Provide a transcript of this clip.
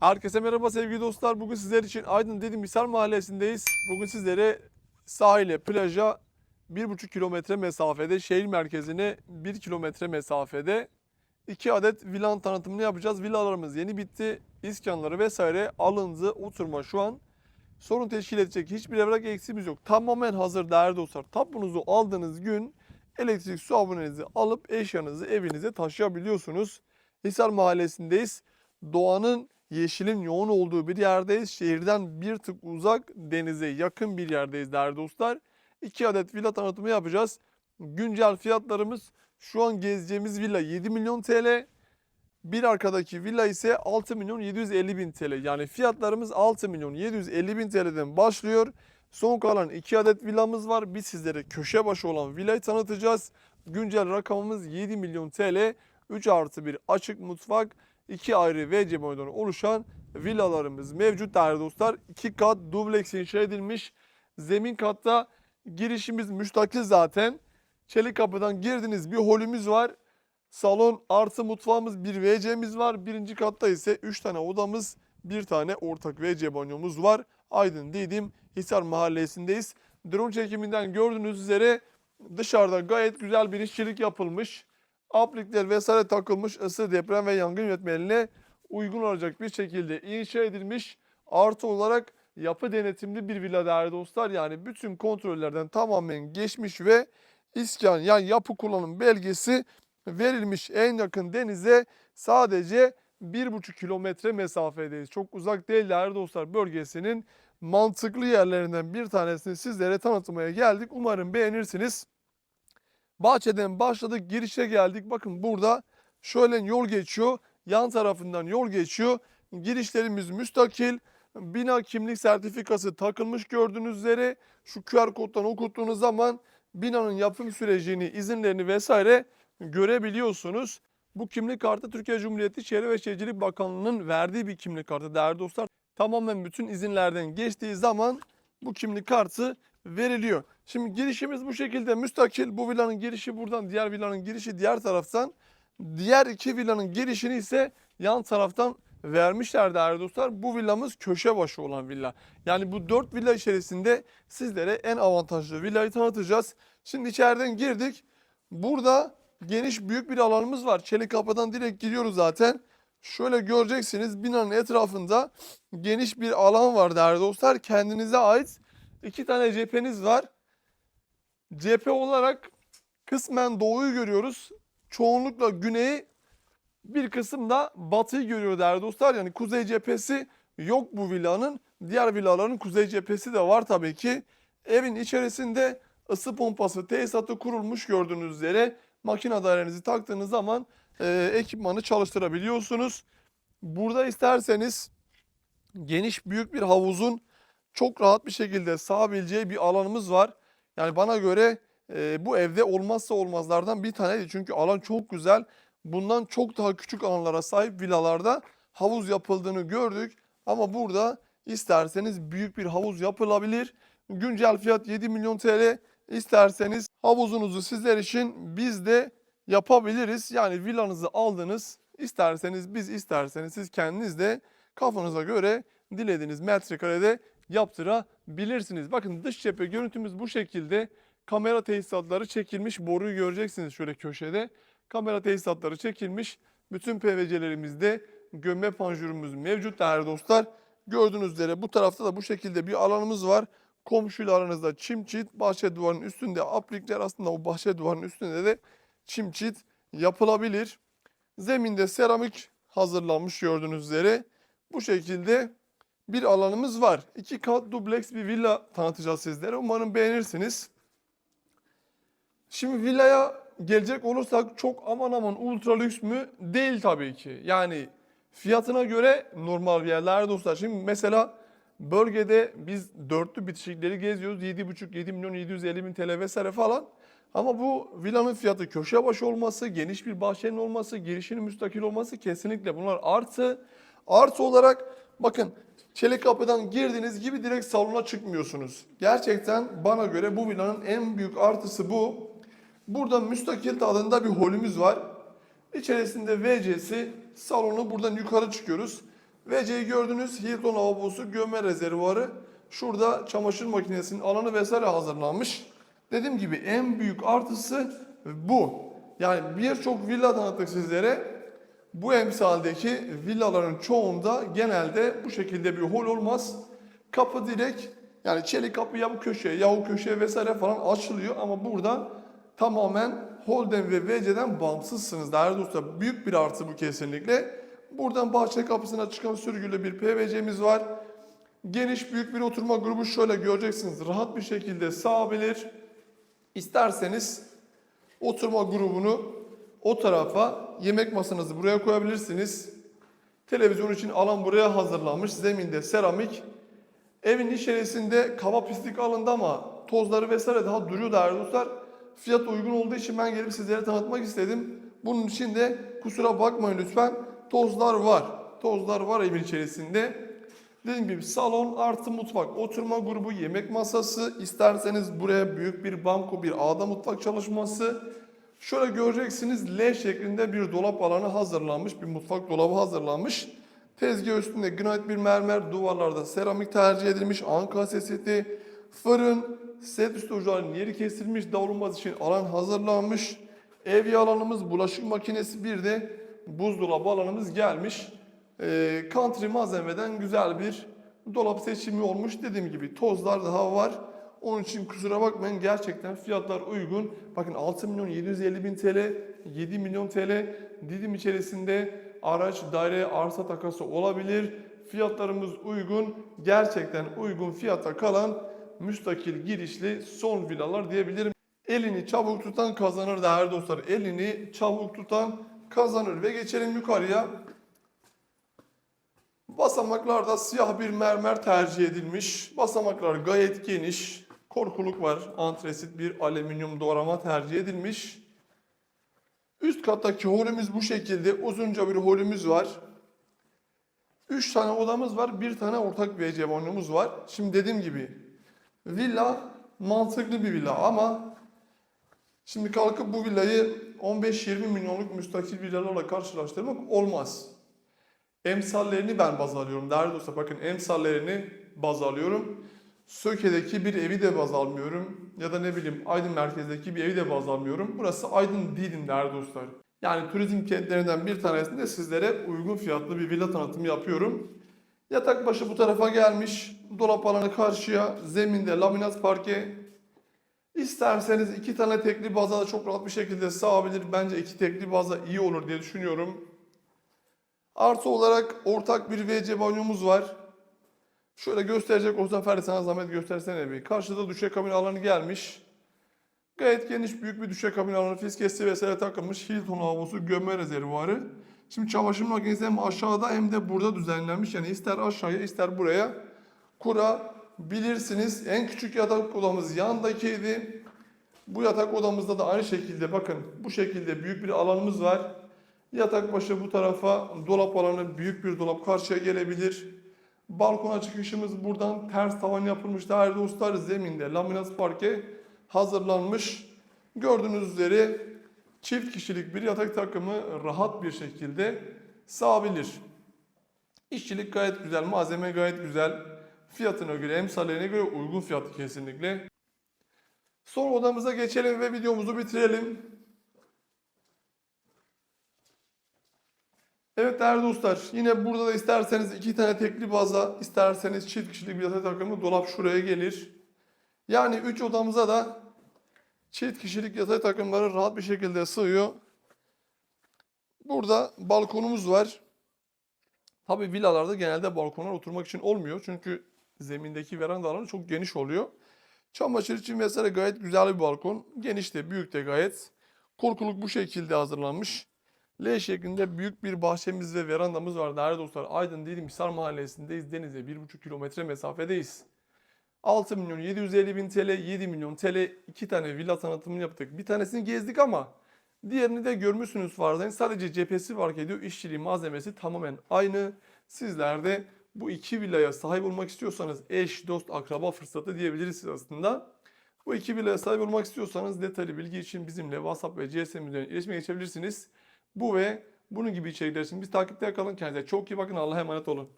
Herkese merhaba sevgili dostlar. Bugün sizler için Aydın Dedim Hisar Mahallesi'ndeyiz. Bugün sizlere sahile, plaja 1,5 kilometre mesafede, şehir merkezine 1 kilometre mesafede 2 adet villanın tanıtımını yapacağız. Villalarımız yeni bitti. İskanları vesaire alındı. Oturma şu an sorun teşkil edecek hiçbir evrak eksiğimiz yok. Tamamen hazır değerli dostlar. Tapunuzu aldığınız gün elektrik su abonenizi alıp eşyanızı evinize taşıyabiliyorsunuz. Hisar Mahallesi'ndeyiz. Doğanın yeşilin yoğun olduğu bir yerdeyiz. Şehirden bir tık uzak denize yakın bir yerdeyiz değerli dostlar. 2 adet villa tanıtımı yapacağız. Güncel fiyatlarımız şu an gezeceğimiz villa 7 milyon TL. Bir arkadaki villa ise 6 milyon 750 bin TL. Yani fiyatlarımız 6 milyon 750 bin TL'den başlıyor. Son kalan 2 adet villamız var. Biz sizlere köşe başı olan villayı tanıtacağız. Güncel rakamımız 7 milyon TL. 3 artı 1 açık mutfak, 2 ayrı WC boyundan oluşan villalarımız mevcut değerli dostlar. 2 kat dubleks inşa edilmiş. Zemin katta girişimiz müstakil zaten. Çelik kapıdan girdiniz bir holümüz var. Salon artı mutfağımız bir WC'miz var. Birinci katta ise 3 tane odamız, bir tane ortak WC banyomuz var. Aydın Didim Hisar Mahallesi'ndeyiz. Drone çekiminden gördüğünüz üzere dışarıda gayet güzel bir işçilik yapılmış. Aplikler vesaire takılmış ısı, deprem ve yangın yönetmeliğine uygun olacak bir şekilde inşa edilmiş. Artı olarak yapı denetimli bir villa değerli dostlar. Yani bütün kontrollerden tamamen geçmiş ve iskan yani yapı kullanım belgesi verilmiş en yakın denize sadece 1,5 kilometre mesafedeyiz. Çok uzak değil değerli dostlar bölgesinin mantıklı yerlerinden bir tanesini sizlere tanıtmaya geldik. Umarım beğenirsiniz. Bahçeden başladık girişe geldik. Bakın burada şöyle yol geçiyor. Yan tarafından yol geçiyor. Girişlerimiz müstakil. Bina kimlik sertifikası takılmış gördüğünüz üzere. Şu QR koddan okuttuğunuz zaman binanın yapım sürecini, izinlerini vesaire görebiliyorsunuz. Bu kimlik kartı Türkiye Cumhuriyeti Çevre ve Şehircilik Bakanlığı'nın verdiği bir kimlik kartı değerli dostlar. Tamamen bütün izinlerden geçtiği zaman bu kimlik kartı veriliyor. Şimdi girişimiz bu şekilde müstakil. Bu villanın girişi buradan, diğer villanın girişi diğer taraftan. Diğer iki villanın girişini ise yan taraftan vermişler değerli dostlar. Bu villamız köşe başı olan villa. Yani bu dört villa içerisinde sizlere en avantajlı villayı tanıtacağız. Şimdi içeriden girdik. Burada geniş büyük bir alanımız var. Çelik kapıdan direkt giriyoruz zaten. Şöyle göreceksiniz binanın etrafında geniş bir alan var değerli dostlar. Kendinize ait iki tane cepheniz var. Cephe olarak kısmen doğuyu görüyoruz. Çoğunlukla güneyi bir kısım da batıyı görüyor değerli dostlar. Yani kuzey cephesi yok bu villanın. Diğer villaların kuzey cephesi de var tabii ki. Evin içerisinde ısı pompası tesisatı kurulmuş gördüğünüz üzere. Makine dairenizi taktığınız zaman e, ekipmanı çalıştırabiliyorsunuz. Burada isterseniz geniş büyük bir havuzun çok rahat bir şekilde sığabileceği bir alanımız var. Yani bana göre e, bu evde olmazsa olmazlardan bir taneydi. Çünkü alan çok güzel. Bundan çok daha küçük alanlara sahip villalarda havuz yapıldığını gördük. Ama burada isterseniz büyük bir havuz yapılabilir. Güncel fiyat 7 milyon TL. İsterseniz havuzunuzu sizler için biz de yapabiliriz. Yani villanızı aldınız. İsterseniz biz isterseniz siz kendiniz de kafanıza göre dilediğiniz metrekarede yaptırabilirsiniz. Bakın dış cephe görüntümüz bu şekilde. Kamera tesisatları çekilmiş. Boruyu göreceksiniz şöyle köşede. Kamera tesisatları çekilmiş. Bütün PVC'lerimizde gömme panjurumuz mevcut değerli dostlar. Gördüğünüz üzere bu tarafta da bu şekilde bir alanımız var. Komşuyla aranızda çim çit, bahçe duvarının üstünde aplikler aslında o bahçe duvarının üstünde de çim çit yapılabilir. Zeminde seramik hazırlanmış gördüğünüz üzere. Bu şekilde bir alanımız var. İki kat dubleks bir villa tanıtacağız sizlere. Umarım beğenirsiniz. Şimdi villaya gelecek olursak çok aman aman ultra lüks mü? Değil tabii ki. Yani fiyatına göre normal yerler dostlar. Şimdi mesela bölgede biz dörtlü bitişikleri geziyoruz. 7,5 7 milyon 750 bin TL vesaire falan. Ama bu villanın fiyatı köşe başı olması, geniş bir bahçenin olması, girişinin müstakil olması kesinlikle bunlar artı. Artı olarak bakın çelik kapıdan girdiğiniz gibi direkt salona çıkmıyorsunuz. Gerçekten bana göre bu villanın en büyük artısı bu. Burada müstakil tadında bir holümüz var. İçerisinde WC'si, salonu buradan yukarı çıkıyoruz. WC'yi gördünüz. Hilton lavabosu, gömme rezervuarı. Şurada çamaşır makinesinin alanı vesaire hazırlanmış. Dediğim gibi en büyük artısı bu. Yani birçok villa tanıttık sizlere. Bu emsaldeki villaların çoğunda genelde bu şekilde bir hol olmaz. Kapı direkt yani çelik kapı ya bu köşeye ya o köşeye vesaire falan açılıyor ama burada tamamen holden ve WC'den bağımsızsınız değerli dostlar. Büyük bir artı bu kesinlikle. Buradan bahçe kapısına çıkan sürgülü bir PVC'miz var. Geniş büyük bir oturma grubu şöyle göreceksiniz. Rahat bir şekilde sığabilir. İsterseniz oturma grubunu o tarafa, yemek masanızı buraya koyabilirsiniz. Televizyon için alan buraya hazırlanmış. Zeminde seramik. Evin içerisinde kaba pislik alındı ama tozları vesaire daha duruyor değerli dostlar. Fiyat uygun olduğu için ben gelip sizlere tanıtmak istedim. Bunun için de kusura bakmayın lütfen. Tozlar var. Tozlar var evin içerisinde. Dediğim gibi salon artı mutfak, oturma grubu, yemek masası. İsterseniz buraya büyük bir banko, bir ağda mutfak çalışması. Şöyle göreceksiniz L şeklinde bir dolap alanı hazırlanmış, bir mutfak dolabı hazırlanmış. Tezgah üstünde granit bir mermer, duvarlarda seramik tercih edilmiş, anka seti, fırın, set üstü ocağın yeri kesilmiş, davulunmaz için alan hazırlanmış. Ev alanımız, bulaşık makinesi, bir de buzdolabı alanımız gelmiş. Ee, country malzemeden güzel bir dolap seçimi olmuş. Dediğim gibi tozlar daha var. Onun için kusura bakmayın gerçekten fiyatlar uygun. Bakın 6 milyon 750 bin TL, 7 milyon TL Didim içerisinde araç, daire, arsa takası olabilir. Fiyatlarımız uygun. Gerçekten uygun fiyata kalan müstakil girişli son villalar diyebilirim. Elini çabuk tutan kazanır değerli dostlar. Elini çabuk tutan kazanır ve geçelim yukarıya. Basamaklarda siyah bir mermer tercih edilmiş. Basamaklar gayet geniş. Korkuluk var. Antresit bir alüminyum doğrama tercih edilmiş. Üst kattaki holümüz bu şekilde. Uzunca bir holümüz var. Üç tane odamız var. Bir tane ortak bir banyomuz var. Şimdi dediğim gibi villa mantıklı bir villa ama şimdi kalkıp bu villayı 15-20 milyonluk müstakil villalarla karşılaştırmak olmaz. Emsallerini ben baz alıyorum. Değerli dostlar bakın emsallerini baz alıyorum. Söke'deki bir evi de baz almıyorum. Ya da ne bileyim Aydın merkezdeki bir evi de baz almıyorum. Burası Aydın Didim değerli dostlar. Yani turizm kentlerinden bir tanesinde sizlere uygun fiyatlı bir villa tanıtımı yapıyorum. Yatak başı bu tarafa gelmiş. Dolap alanı karşıya. Zeminde laminat parke. İsterseniz iki tane tekli baza da çok rahat bir şekilde sığabilir. Bence iki tekli baza iyi olur diye düşünüyorum. Artı olarak ortak bir WC banyomuz var. Şöyle gösterecek olsam Ferdi sana zahmet göstersene bir. Karşıda duşakabin alanı gelmiş. Gayet geniş büyük bir duşakabin alanı fiskesi vesaire takılmış. Hilton havuzu gömme rezervuarı. Şimdi çamaşır makinesi hem aşağıda hem de burada düzenlenmiş. Yani ister aşağıya ister buraya kurabilirsiniz. En küçük yatak odamız yandakiydi. Bu yatak odamızda da aynı şekilde bakın bu şekilde büyük bir alanımız var. Yatak başı bu tarafa dolap alanı büyük bir dolap karşıya gelebilir. Balkona çıkışımız buradan ters tavan yapılmış değerli dostlar. Zeminde laminat parke hazırlanmış. Gördüğünüz üzere çift kişilik bir yatak takımı rahat bir şekilde sığabilir. İşçilik gayet güzel, malzeme gayet güzel. Fiyatına göre, emsallerine göre uygun fiyatlı kesinlikle. Son odamıza geçelim ve videomuzu bitirelim. Evet değerli dostlar yine burada da isterseniz iki tane tekli baza isterseniz çift kişilik bir yatak takımı dolap şuraya gelir. Yani üç odamıza da çift kişilik yatak takımları rahat bir şekilde sığıyor. Burada balkonumuz var. Tabi villalarda genelde balkonlar oturmak için olmuyor. Çünkü zemindeki veranda alanı çok geniş oluyor. Çamaşır için vesaire gayet güzel bir balkon. Geniş de büyük de gayet. Korkuluk bu şekilde hazırlanmış. L şeklinde büyük bir bahçemiz ve verandamız var değerli dostlar. Aydın Didim Hisar Mahallesi'ndeyiz. Denize 1,5 kilometre mesafedeyiz. 6 milyon 750 bin TL, 7 milyon TL iki tane villa tanıtımını yaptık. Bir tanesini gezdik ama diğerini de görmüşsünüz farzayın. Sadece cephesi fark ediyor. İşçiliği malzemesi tamamen aynı. Sizler de bu iki villaya sahip olmak istiyorsanız eş, dost, akraba fırsatı diyebiliriz aslında. Bu iki villaya sahip olmak istiyorsanız detaylı bilgi için bizimle WhatsApp ve GSM üzerinden iletişime geçebilirsiniz. Bu ve bunun gibi içerikler için biz takipte kalın. Kendinize çok iyi bakın. Allah'a emanet olun.